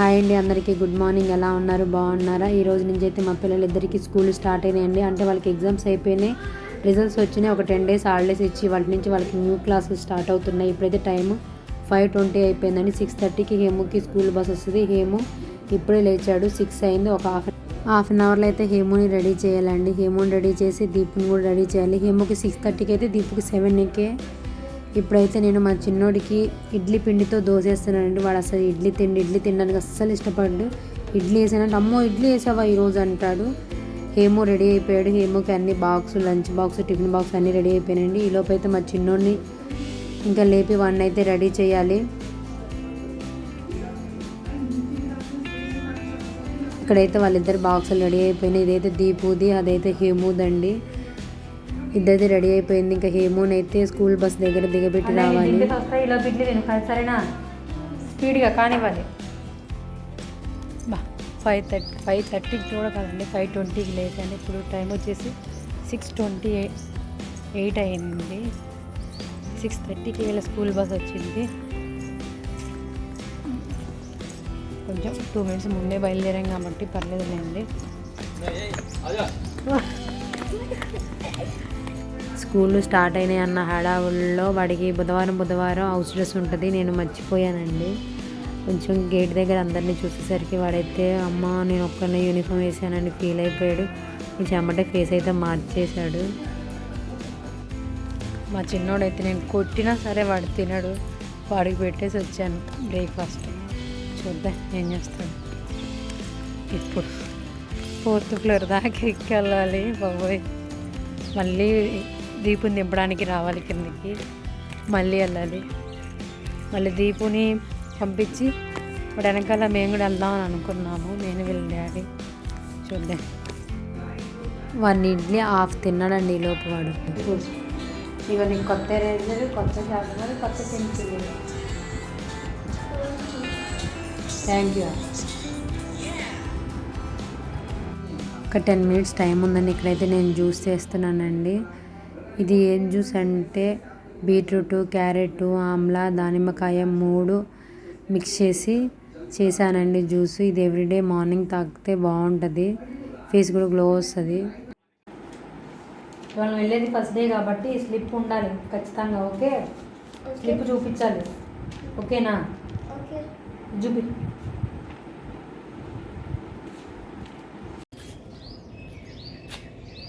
Hi అండి అందరికీ. Good morning. ఎలా ఉన్నారు? బాగున్నారా? ఈ రోజు నుంచి అయితే మా పిల్లలిద్దరికీ స్కూల్ స్టార్ట్ అయినాయండి. అంటే వాళ్ళకి ఎగ్జామ్స్ అయిపోయినాయి. రిజల్ట్స్ వచ్చినాయి. ఒక టెన్ డేస్ హాలిడేస్ ఇచ్చి వాటి నుంచి వాళ్ళకి న్యూ క్లాసెస్ స్టార్ట్ అవుతున్నాయి. ఇప్పుడైతే టైము ఫైవ్ ట్వంటీ అయిపోయిందండి. సిక్స్ థర్టీకి హేముకి స్కూల్ బస్ వస్తుంది. హేము ఇప్పుడే లేచాడు. సిక్స్ అయింది. ఒక హాఫ్ హాఫ్ అన్ అవర్లో అయితే హేముని రెడీ చేయాలండి. హేముని రెడీ చేసి దీపుని కూడా రెడీ చేయాలి. హేముకి సిక్స్ థర్టీకి అయితే దీపుకి సెవెన్కే ఇప్పుడైతే నేను మా చిన్నోడికి ఇడ్లీ పిండితో దోసేస్తున్నానండి. వాడు అసలు ఇడ్లీ తిండి ఇడ్లీ తినడానికి అస్సలు ఇష్టపడ్డు. ఇడ్లీ వేసానంటే అమ్మో ఇడ్లీ వేసావా ఈరోజు? అంటాడు. హేమో రెడీ అయిపోయాడు. హేమోకి అన్ని box lunch box tiffin box అన్నీ రెడీ అయిపోయినాయండి. ఈలోపు అయితే మా చిన్నోడిని ఇంకా లేపి వాడిని అయితే రెడీ చేయాలి. ఇక్కడైతే వాళ్ళిద్దరు బాక్సులు రెడీ అయిపోయినాయి. ఇదైతే దీపుది అదైతే హేముదండి. ఇద్దరిది రెడీ అయిపోయింది. ఇంకా హేమోన్ అయితే స్కూల్ బస్ దగ్గర దిగబెట్టి రావాలి. ఇలా బిడ్లు సరేనా? స్పీడ్గా కానివ్వాలి బా ఫైవ్ థర్టీ ఫైవ్ థర్టీకి కూడా కాదండి ఫైవ్ ట్వంటీకి లేచండి. ఇప్పుడు టైం వచ్చేసి సిక్స్ ట్వంటీ ఎయిట్ అయింది. సిక్స్ థర్టీకి వీళ్ళ స్కూల్ బస్ వచ్చింది. కొంచెం టూ మినిట్స్ ముందే బయలుదేరాం కాబట్టి పర్లేదులేండి. స్కూల్ స్టార్ట్ అయినాయి అన్న హడావుల్లో వాడికి బుధవారం బుధవారం హౌస్ డ్రెస్ ఉంటుంది. నేను మర్చిపోయానండి. కొంచెం గేట్ దగ్గర అందరినీ చూసేసరికి వాడైతే అమ్మ నేను ఒక్కనే యూనిఫామ్ వేసానని ఫీల్ అయిపోయాడు. కొంచెం అమ్మటే ఫేస్ అయితే మార్చేశాడు. మా చిన్నోడైతే నేను కొట్టినా సరే వాడు తినడు. వాడికి పెట్టేసి వచ్చాను బ్రేక్ఫాస్ట్. చూద్దాం ఏం చేస్తాడు. ఇప్పుడు ఫోర్త్ ఫ్లోర్ దాకా ఎక్కెళ్ళాలి బాబోయ్. మళ్ళీ దీపుని దింపడానికి రావాలి కిందకి. మళ్ళీ వెళ్ళాలి. మళ్ళీ దీపుని పంపించి వాడు వెనకాల మేము కూడా వెళ్దాం అని అనుకున్నాము. నేను వెళ్ళాలి డాడీ. చూద్దాం. వాడిని ఇడ్లీ హాఫ్ తిన్నాడండి ఈ లోపు వాడు. ఇవన్నీ కొత్త రేజర్ కొత్త చేస్తున్నారు కొత్త పెన్సిల్ థ్యాంక్ యూ ఒక టెన్ మినిట్స్ టైం ఉందండి ఇక్కడైతే నేను జ్యూస్ చేస్తున్నానండి. ఇది ఏం జ్యూస్ అంటే బీట్రూట్ క్యారెట్ ఆమ్లా దానిమ్మకాయ మూడు మిక్స్ చేసి చేశానండి జ్యూస్. ఇది ఎవ్రీడే మార్నింగ్ తాగితే బాగుంటుంది. ఫేస్ కూడా గ్లో వస్తుంది. ఇవాళ వెళ్ళేది ఫస్ట్ డే కాబట్టి స్లిప్ ఉండాలి. ఖచ్చితంగా ఓకే? స్లిప్ చూపించాలి. ఓకేనా? చూపి.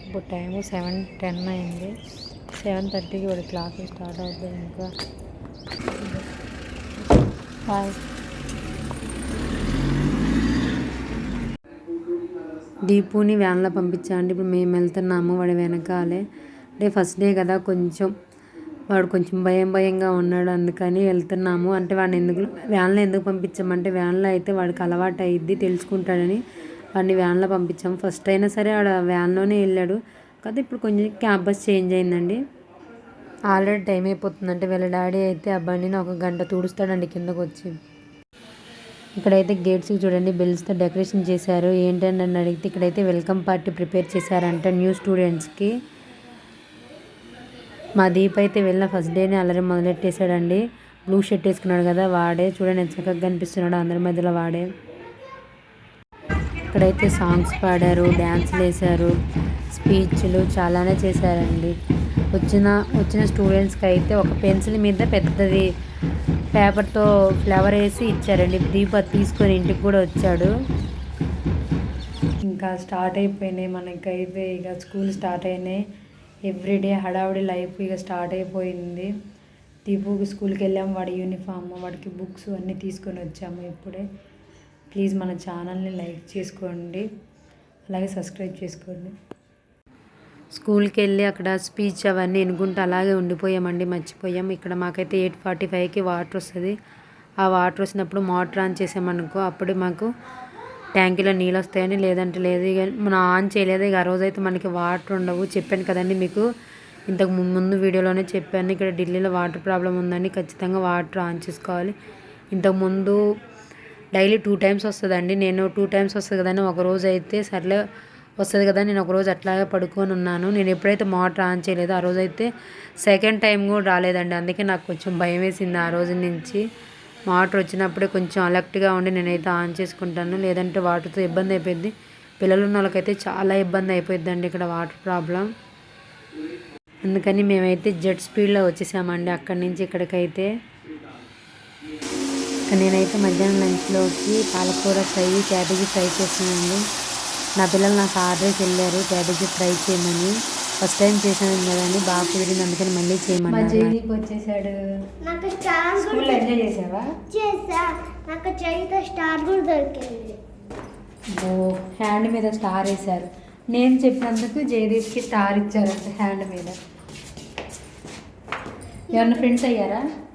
ఇప్పుడు టైం సెవెన్ టెన్ అయింది. సెవెన్ థర్టీకి వాడి క్లాస్ స్టార్ట్ అవుతుంది ఇంకా. బాయ్. దీపుని వ్యాన్లో పంపించామండి ఇప్పుడు మేము వెళ్తున్నాము వాడి వెనకాలే. అంటే ఫస్ట్ డే కదా కొంచెం వాడు కొంచెం భయం భయంగా ఉన్నాడు అందుకని వెళ్తున్నాము. అంటే వాడిని ఎందుకు వ్యాన్లో ఎందుకు పంపించామంటే వ్యాన్లో అయితే వాడికి అలవాటు అయ్యిద్ది తెలుసుకుంటాడని వాడిని వ్యాన్లో పంపించాం ఫస్ట్ అయినా సరే ఆడ వ్యాన్లోనే వెళ్ళాడు. కాకపోతే ఇప్పుడు కొంచెం క్యాంపస్ చేంజ్ అయిందండి. ఆల్రెడీ టైం అయిపోతుందంటే వీళ్ళ డాడీ అయితే ఆ బండిని ఒక గంట తుడుస్తాడండి కిందకు వచ్చి ఇక్కడైతే గేట్స్కి చూడండి బెల్స్తో డెకరేషన్ చేశారు. ఏంటని అని అడిగితే ఇక్కడైతే వెల్కమ్ పార్టీ ప్రిపేర్ చేశారంట న్యూ స్టూడెంట్స్కి మా దీప్ అయితే వెళ్ళిన ఫస్ట్ డేనే అల్లరి మొదలెట్టేశాడండి. బ్లూ షర్ట్ వేసుకున్నాడు కదా వాడే. చూడండి ఎంత చక్కగా కనిపిస్తున్నాడు అందరి మధ్యలో వాడే. ఇక్కడైతే సాంగ్స్ పాడారు డ్యాన్స్లు వేశారు స్పీచ్లు చాలానే చేశారండి. వచ్చిన వచ్చిన స్టూడెంట్స్కి అయితే ఒక పెన్సిల్ మీద పెద్దది పేపర్తో ఫ్లవర్ వేసి ఇచ్చారండి. దీప తీసుకొని ఇంటికి కూడా వచ్చాడు. ఇంకా స్టార్ట్ అయిపోయినాయి మనకైతే. ఇక స్కూల్ స్టార్ట్ అయినాయి. ఎవ్రీడే హడావుడి లైఫ్ ఇక స్టార్ట్ అయిపోయింది. దీపుకి స్కూల్కి వెళ్ళాము వాడి యూనిఫామ్ వాడికి బుక్స్ అన్నీ తీసుకొని వచ్చాము ఇప్పుడే. ప్లీజ్ మన ఛానల్ని లైక్ చేసుకోండి అలాగే సబ్స్క్రైబ్ చేసుకోండి. స్కూల్కి వెళ్ళి అక్కడ స్పీచ్ అవన్నీ ఎనుకుంటూ అలాగే ఉండిపోయామండి మర్చిపోయాం. ఇక్కడ మాకైతే ఎయిట్ ఫార్టీ ఫైవ్కి వాటర్ వస్తుంది. ఆ వాటర్ వచ్చినప్పుడు మోటార్ ఆన్ చేసామనుకో అప్పుడు మాకు ట్యాంకీలో నీళ్ళు వస్తాయని లేదంటే లేదు ఇక మనం ఆన్ చేయలేదు. ఇక ఆ రోజైతే మనకి వాటర్ ఉండవు. చెప్పాను కదండి మీకు ఇంతకు ముందు వీడియోలోనే చెప్పాను. ఇక్కడ ఢిల్లీలో వాటర్ ప్రాబ్లం ఉందని ఖచ్చితంగా వాటర్ ఆన్ చేసుకోవాలి. ఇంతకుముందు డైలీ టూ టైమ్స్ వస్తుందండి. నేను టూ టైమ్స్ వస్తుంది కదండి. ఒక రోజు అయితే సర్లే వస్తుంది కదా నేను ఒక రోజు అట్లాగే పడుకొని ఉన్నాను. నేను ఎప్పుడైతే మోటార్ ఆన్ చేయలేదో ఆ రోజు అయితే సెకండ్ టైం కూడా రాలేదండి. అందుకే నాకు కొంచెం భయం వేసింది ఆ రోజు నుంచి. మోటార్ వచ్చినప్పుడే కొంచెం అలర్ట్గా ఉండి నేనైతే ఆన్ చేసుకుంటాను. లేదంటే వాటర్తో ఇబ్బంది అయిపోయింది. పిల్లలు ఉన్న వాళ్ళకైతే చాలా ఇబ్బంది అయిపోయిందండి ఇక్కడ వాటర్ ప్రాబ్లం. అందుకని మేమైతే జెట్ స్పీడ్లో వచ్చేసామండి అక్కడి నుంచి ఇక్కడికైతే. నేనైతే మధ్యాహ్నం లంచ్లోకి పాలకూర ఫ్రై క్యాబేజీ ఫ్రై చేసానండి నా పిల్లలు నాకు ఆర్డర్ చేసి వెళ్ళారు క్యాబేజీ ఫ్రై చేయమని. ఫస్ట్ టైం చేశాను కదండి బాగా కుదిరింది అందుకని మళ్ళీ మా చేయమన్నారు జైదీప్ వచ్చేసాడు. నాకు స్టార్ స్కూల్లో ఎంజాయ్ చేసావా? చేసా నాకు స్టార్ కూడా దొరికింది. ఓ హ్యాండ్ మీద స్టార్ వేశారు. నేను చెప్పినందుకు జయదీప్కి స్టార్ ఇచ్చారంట హ్యాండ్ మీద. ఏమన్నా ఫ్రెండ్స్ అయ్యారు?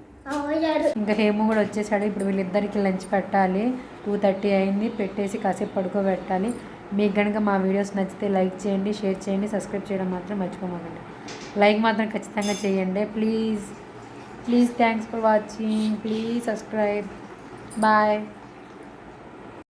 ఇంకా హేము కూడా వచ్చేసాడు. ఇప్పుడు వీళ్ళిద్దరికి లంచ్ పెట్టాలి. టూ థర్టీ అయింది. పెట్టేసి కాసేపు పడుకోబెట్టాలి. మీకు కనుక మా వీడియోస్ నచ్చితే లైక్ చేయండి షేర్ చేయండి సబ్స్క్రైబ్ చేయడం మాత్రం మర్చిపోమాకండి. లైక్ మాత్రం ఖచ్చితంగా చేయండి. Please please thanks for watching. Please subscribe. Bye.